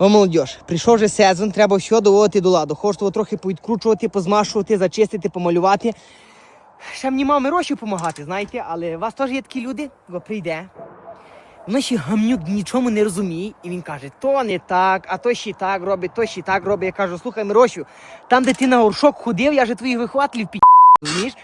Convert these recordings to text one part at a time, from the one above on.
О, молодь, прийшов вже сезон, треба все доводити до ладу. Хочете трохи повідкручувати, позмашувати, зачистити, помалювати. Ще мені мами гроші допомагати, знаєте, але у вас теж є такі люди, бо прийде. Воно ще гамнюк нічому не розуміє, і він каже, то не так, а то ще так робить, то ще так робить. Я кажу, слухай, Мирощу, там, де ти на горшок ходив, я же твоїх вихователів пі... розумієш?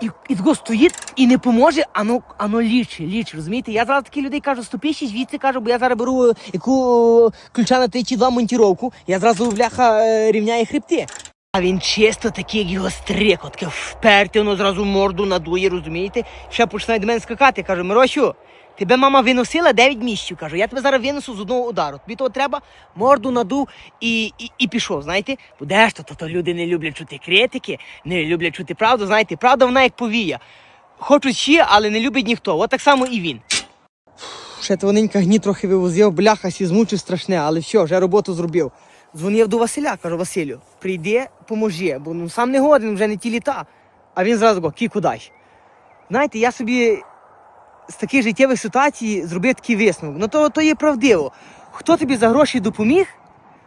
І, і тако стоїть і не поможе, ано, ано ліч, ліч, розумієте? Я зараз таких людей кажу, ступіші звідси, кажу, бо я зараз беру е, яку е, ключа на ті два монтіровку, я зразу бляха е, рівняє хребти. А він чисто такий, як його стрико, таке вперте, воно зразу морду надує, розумієте? Ще починає до мене скакати, каже, Мирощу, тебе мама виносила 9 місяців, кажу, я тебе зараз винесу з одного удару. Тобі того треба, морду надув і, і, і пішов, знаєте? Будеш то, то, то люди не люблять чути критики, не люблять чути правду, знаєте, правда вона як повія. Хочуть ще, але не любить ніхто. От так само і він. Ще тоненька гні трохи вивозив, бляха сі змучив страшне, але все, вже роботу зробив. Дзвонив до Василя, кажу, Василю, прийди, поможи, бо ну, сам не годен, вже не ті літа. А він зразу го, кі кудай. Знаєте, я собі з таких життєвих ситуацій зробив такий висновок. Ну то, то є правдиво. Хто тобі за гроші допоміг,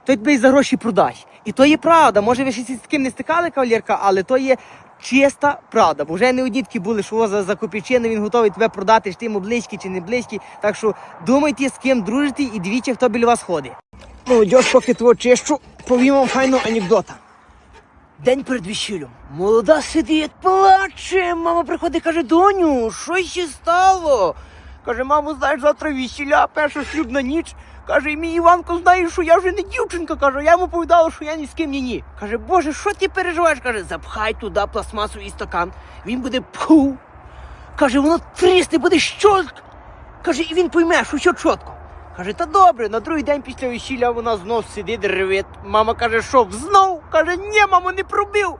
той тебе і за гроші продасть. І то є правда. Може, ви ще з таким не стикали, кавалерка, але то є чиста правда. Бо вже не одні такі були, що за, за копійчину він готовий тебе продати, чи ти йому близький чи не близький. Так що думайте, з ким дружите і дивіться, хто біля вас ходить. Молодь, поки того чищу, повім вам файну анекдота. День перед весіллям. Молода сидить, плаче. Мама приходить, каже, доню, що ще стало? Каже, мамо, знаєш, завтра весілля, перша шлюбна ніч. Каже, і мій Іванко знає, що я вже не дівчинка. Каже, я йому повідала, що я ні з ким ні ні. Каже, Боже, що ти переживаєш? Каже, запхай туди пластмасовий стакан. Він буде пху. Каже, воно трісне, буде щолк. Каже, і він пойме, що все чітко. Каже, та добре, на другий день після весілля вона знов сидить ревить. Мама каже, що знов? Каже, ні, мамо, не пробив.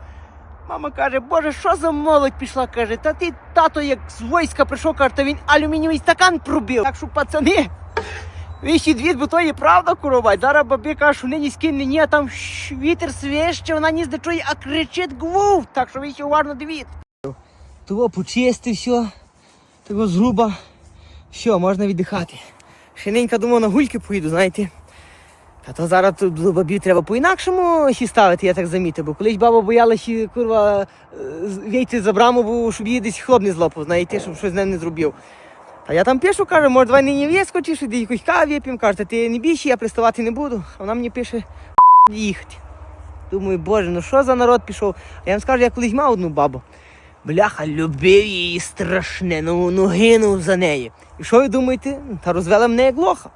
Мама каже, боже, що за молодь пішла? Каже, та ти, тато, як з війська прийшов, каже, та він алюмінієвий стакан пробив. Так що, пацани, ви ще дві, бо то є правда, куровать. Зараз бабі каже, що нині з ні, а там вітер свище, вона ні чує, а кричить гвув. Так що ви ще уважно дивіться. Того почистив все, того зруба, все, можна віддихати. Ще ненька думав на гульки поїду, знаєте. Та то зараз до бабів треба по-інакшому ще ставити, я так замітив. Бо колись баба боялася, курва, вийти за браму, бо щоб її десь хлоп не злопав, знаєте, щоб щось з ним не зробив. А я там пишу, кажу, може, давай нині вискочиш, іди якусь каві вип'ємо. Каже, ти не бійся, я приставати не буду. А вона мені пише їхати. Думаю, боже, ну що за народ пішов? А я вам скажу, я колись мав одну бабу. Бляха, любив її страшне, ну, ну гинув за неї. І що ви думаєте? Та розвела мене як лоха.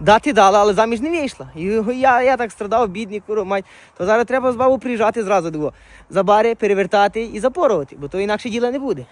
Дати дала, але заміж не вийшла. І я, я так страдав, бідний куромать. То зараз треба з бабу приїжджати зразу до. За бари, перевертати і запорувати, бо то інакше діла не буде.